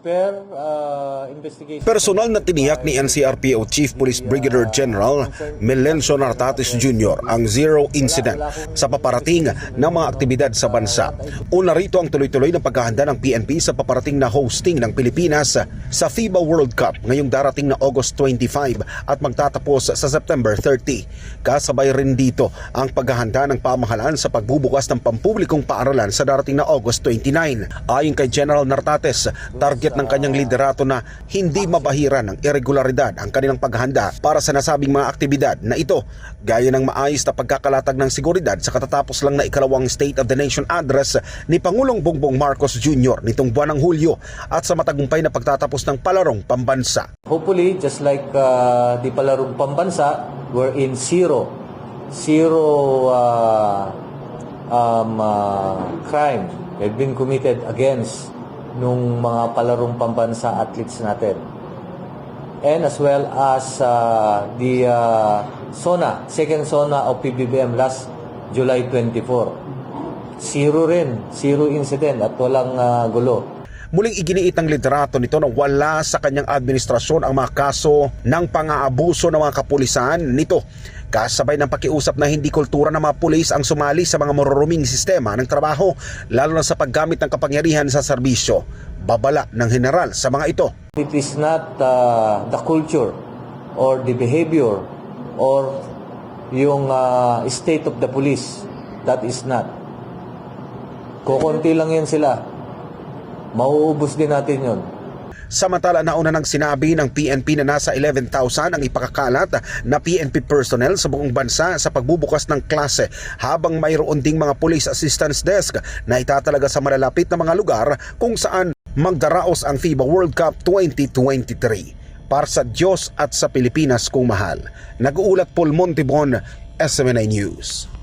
per uh, investigation. Personal na tiniyak ni NCRPO Chief Police Brigadier General Melencio Nartatis Jr. ang zero incident sa paparating ng mga aktibidad sa bansa. Una rito ang tuloy-tuloy na paghahanda ng PNP sa paparating na hosting ng Pilipinas sa FIBA World Cup ngayong darating na August 25 at magtatapos sa September 30. Kasabay rin dito ang paghahanda ng pamahalaan sa pagbubukas ng pampublikong paaralan sa darating na August 29. Ayon kay General Nartates, target ng kanyang liderato na hindi mabahiran ng irregularidad ang kanilang paghahanda para sa nasabing mga aktibidad na ito, gaya ng maayos na pagkakalatag ng seguridad sa katatapos lang na ikalawang State of the Nation address ni Pangulong Bongbong Marcos Jr. nitong buwan ng Hulyo at sa matagumpay na pagtatapos ng palarong pambansa. Hopefully, just like uh, di palarong pambansa, we're in zero. Zero uh, um, uh, crime have been committed against nung mga palarong pambansa athletes natin. And as well as uh, the uh, SONA, second SONA of PBBM last July 24. Zero rin, zero incident at walang uh, gulo. Muling iginiit ng liderato nito na wala sa kanyang administrasyon ang mga kaso ng pang-aabuso ng mga kapulisan nito. Kasabay ng pakiusap na hindi kultura ng mga pulis ang sumali sa mga maruruming sistema ng trabaho, lalo na sa paggamit ng kapangyarihan sa serbisyo. Babala ng general sa mga ito. It is not uh, the culture or the behavior or yung uh, state of the police. That is not. Kukunti lang yan sila. Mauubos din natin yun. Samantala nauna nang sinabi ng PNP na nasa 11,000 ang ipakakalat na PNP personnel sa buong bansa sa pagbubukas ng klase habang mayroon ding mga police assistance desk na itatalaga sa malalapit na mga lugar kung saan magdaraos ang FIBA World Cup 2023. Para sa Diyos at sa Pilipinas kung mahal. Nag-uulat Paul Montibon, SMNA News.